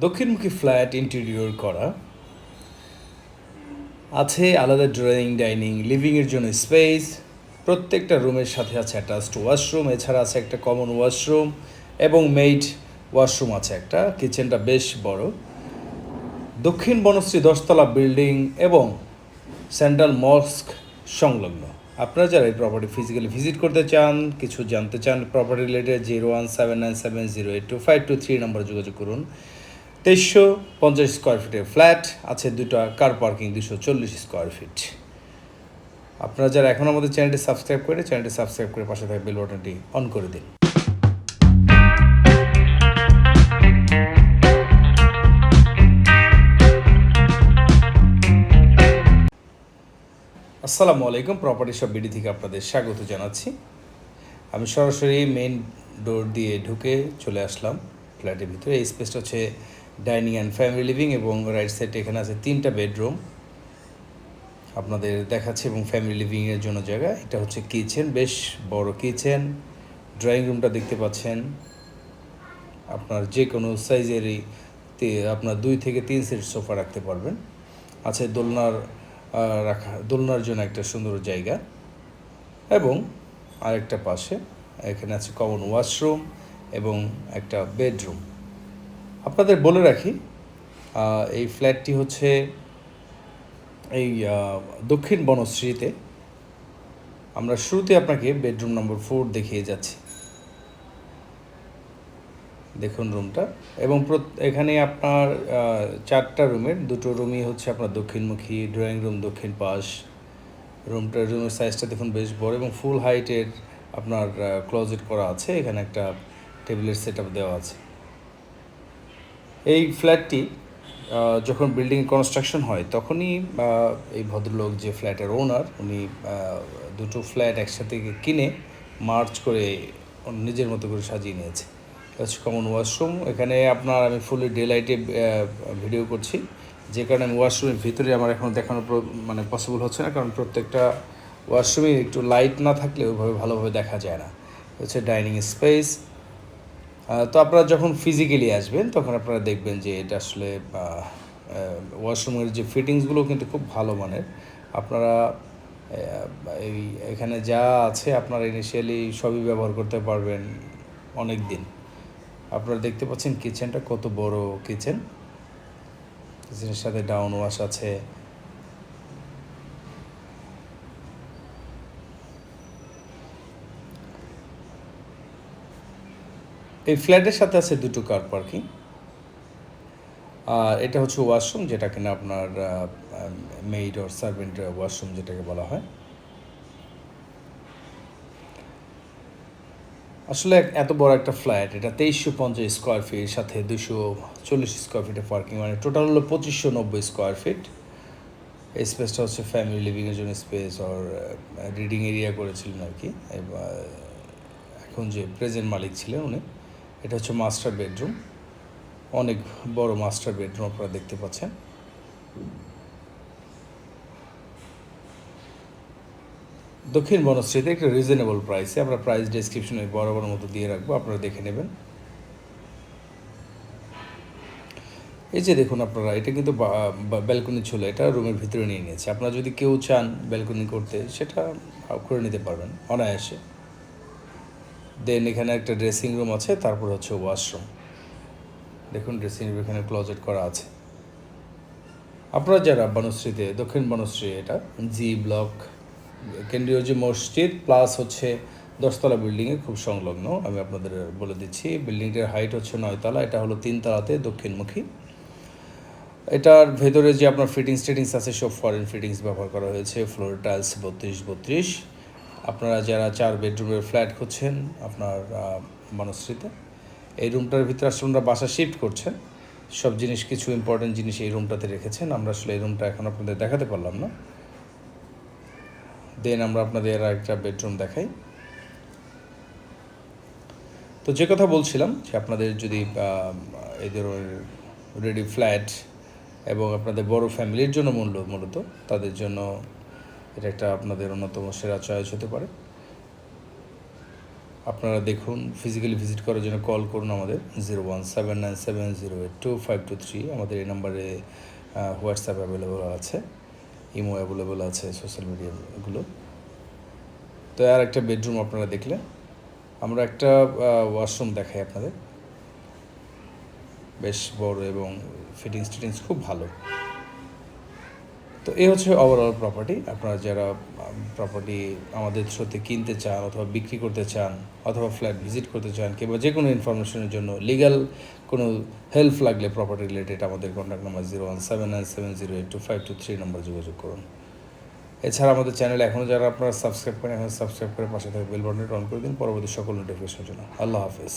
দক্ষিণমুখী flat interior করা। আছে আলাদা ড্রয়িং, ডাইনিং লিভিংয়ের জন্য স্পেস। প্রত্যেকটা রুমের সাথে আছে অ্যাটাচড ওয়াশরুম, এছাড়া আছে একটা কমন ওয়াশরুম এবং মেইড ওয়াশরুম আছে একটা। কিচেনটা বেশ বড়। দক্ষিণ বনশ্রী দশতলা বিল্ডিং এবং সেন্ট্রাল মস্ক সংলগ্ন। আপনারা যারা এই প্রপার্টি ফিজিক্যালি ভিজিট করতে চান, কিছু জানতে চান property related zero one seven nine seven zero eight two five two three নম্বরে যোগাযোগ করুন। তেইশশো পঞ্চাশ স্কোয়ার ফিটের ফ্ল্যাট আছে দুটো কার পার্কিং দুশো চল্লিশ স্কোয়ার ফিট আপনারা যারা এখন আমাদের চ্যানেলটি সাবস্ক্রাইব করে চ্যানেলটি সাবস্ক্রাইব করে পাশে থাকা বেল বাটনটি অন করে দিন। আসসালামু আলাইকুম প্রপার্টি সব বিডি থেকে আপনাদের স্বাগত জানাচ্ছি। আমি সরাসরি মেইন ডোর দিয়ে ঢুকে চলে আসলাম। ফ্ল্যাটের ভিতরে, এই স্পেসটা হচ্ছে ডাইনিং অ্যান্ড ফ্যামিলি লিভিং এবং রাইট সাইডে এখানে আছে তিনটা বেডরুম। আপনাদের দেখাচ্ছে এবং ফ্যামিলি লিভিংয়ের জন্য জায়গা। এটা হচ্ছে কিচেন, বেশ বড় কিচেন। ড্রয়িং রুমটা দেখতে পাচ্ছেন। আপনার যে কোনো সাইজেরই আপনার দুই থেকে তিন সেট সোফা রাখতে পারবেন। আছে দোলনার রাখা, দোলনার জন্য একটা সুন্দর জায়গা। এবং আরেকটা পাশে এখানে আছে কমন ওয়াশরুম এবং একটা বেডরুম। আপনাদের বলে রাখি এই ফ্ল্যাটটি হচ্ছে এই দক্ষিণ বনশ্রীতে। আমরা শুরুতে আপনাকে বেডরুম নম্বর ফোর দেখিয়ে যাচ্ছি। দেখুন রুমটা। এবং এখানে আপনার চারটা রুমের, দুটো রুমই হচ্ছে আপনার দক্ষিণমুখী, ড্রয়িং রুম দক্ষিণ পাশ। রুমটা, রুমের সাইজটা দেখুন বেশ বড় এবং ফুল হাইটের আপনার ক্লোজেট করা আছে। এখানে একটা টেবিলের সেট দেওয়া আছে। এই ফ্ল্যাটটি যখন বিল্ডিং কনস্ট্রাকশন হয়, তখনই এই ভদ্রলোক যে ফ্ল্যাটের ওনার উনি দুটো ফ্ল্যাট একসাথে কিনে মার্চ করে নিজের মতো করে সাজিয়ে নিয়েছে। হচ্ছে কমন ওয়াশরুম এখানে আপনার আমি ফুলি ডে লাইটে ভিডিও করছি। যে কারণে আমি ওয়াশরুমের ভিতরে আমার এখন দেখানো মানে পসিবল হচ্ছে না, কারণ প্রত্যেকটা ওয়াশরুমে একটু লাইট না থাকলে ওইভাবে ভালোভাবে দেখা যায় না। হচ্ছে ডাইনিং স্পেস তো আপনারা যখন ফিজিক্যালি আসবেন, তখন আপনারা দেখবেন যে এটা আসলে ওয়াশরুমের যে ফিটিংসগুলো কিন্তু খুব ভালো মানের। আপনারা এই, এখানে যা আছে আপনারা ইনিশিয়ালি সবই ব্যবহার করতে পারবেন অনেক দিন আপনারা দেখতে পাচ্ছেন কিচেনটা কত বড় কিচেন কিচেনের সাথে ডাউন ওয়াশ আছে। এই ফ্ল্যাটের সাথে আছে দুটো কার পার্কিং। আর এটা হচ্ছে ওয়াশরুম যেটা কিনা আপনার মেইড অর সার্ভেন্ট ওয়াশরুম যেটাকে বলা হয়। আসলে এত বড় একটা ফ্ল্যাট, এটা তেইশশো পঞ্চাশ স্কোয়ার ফিট সাথে দুশো চল্লিশ স্কোয়ার ফিটের পার্কিং মানে টোটাল হলো পঁচিশশো নব্বই স্কোয়ার ফিট এই স্পেসটা হচ্ছে ফ্যামিলি লিভিংয়ের জন্য স্পেস ওর রিডিং এরিয়া করেছিলেন আর কি। এখন যে প্রেজেন্ট মালিক ছিলেন উনি। এটা হচ্ছে মাস্টার বেডরুম অনেক বড় মাস্টার বেডরুম আপনারা দেখতে পাচ্ছেন। দক্ষিণ বনশ্রীতে একটা রিজনেবল প্রাইসে আমরা প্রাইস ডেসক্রিপশনে বড় বড় মতো দিয়ে রাখব, আপনারা দেখে নেবেন। এই যে দেখুন আপনারা, এটা কিন্তু ব্যালকনি ছিল, এটা রুমের ভিতরে নিয়ে নিয়েছে। আপনারা যদি কেউ চান ব্যালকনি করতে, সেটা করে নিতে পারবেন, অনায়াসে। দেন এখানে একটা ড্রেসিং রুম আছে, তারপর হচ্ছে ওয়াশরুম দেখুন ড্রেসিং রুম এখানে ক্লোজেট করা আছে। আপনারা যারা বনশ্রীতে, দক্ষিণ বনশ্রী, এটা জি ব্লক কেন্দ্রীয় যে মসজিদ প্লাস হচ্ছে দশতলা বিল্ডিংয়ে খুব সংলগ্ন, আমি আপনাদের বলে দিচ্ছি। বিল্ডিংটার হাইট হচ্ছে নয়তলা এটা হলো তিনতলাতে দক্ষিণমুখী। এটার ভেতরে যে আপনার ফিটিংস টিটিংস আছে, সব ফরেন ফিটিংস ব্যবহার করা হয়েছে। ফ্লোর টাইলস বত্রিশ বত্রিশ। আপনারা যারা চার বেডরুমের ফ্ল্যাট খুঁজছেন আপনার আহ, বনশ্রীতে এই রুমটার ভিতরে আসলে আমরা বাসা শিফট করছেন। সব জিনিস কিছু ইম্পর্টেন্ট জিনিস এই রুমটাতে রেখেছেন। আমরা আসলে এই রুমটা এখন আপনাদের দেখাতে পারলাম না। দেন আমরা আপনাদের আর একটা বেডরুম দেখাই। তো যে কথা বলছিলাম যে আপনাদের যদি এই ধরনের রেডি ফ্ল্যাট এবং আপনাদের বড় ফ্যামিলির জন্য মূল্য মূলত তাদের জন্য এটা একটা আপনাদের অন্যতম সেরা চয়েস হতে পারে। আপনারা দেখুন ফিজিক্যালি ভিজিট করার জন্য কল করুন আমাদের zero one seven nine seven zero eight two five two three আমাদের এই নাম্বারে হোয়াটসঅ্যাপ অ্যাভেলেবল আছে ইমো অ্যাভেলেবল আছে সোশ্যাল মিডিয়াগুলো তো আর একটা বেডরুম আপনারা দেখলে আমরা একটা ওয়াশরুম দেখাই আপনাদের। বেশ বড় এবং ফিটিংস টিটিংস খুব ভালো। তো এই হচ্ছে ওভারঅল প্রপার্টি আপনারা যারা প্রপার্টি আমাদের থ্রুতে কিনতে চান অথবা বিক্রি করতে চান অথবা ফ্ল্যাট ভিজিট করতে চান কিংবা যে কোনো ইনফরমেশনের জন্য লিগ্যাল কোনো হেল্প লাগলে প্রপার্টি রিলেটেড আমাদের contact number zero one seven nine seven zero eight two five two three number যোগাযোগ করুন। এছাড়া আমাদের চ্যানেলে এখনও যারা আপনারা সাবস্ক্রাইব করেন, এখন সাবস্ক্রাইব করে পাশে থাকা বেল বাটনটা অন করে দিন। পরবর্তী সকল নোটিফিকেশনের জন্য। আল্লাহ হাফেজ।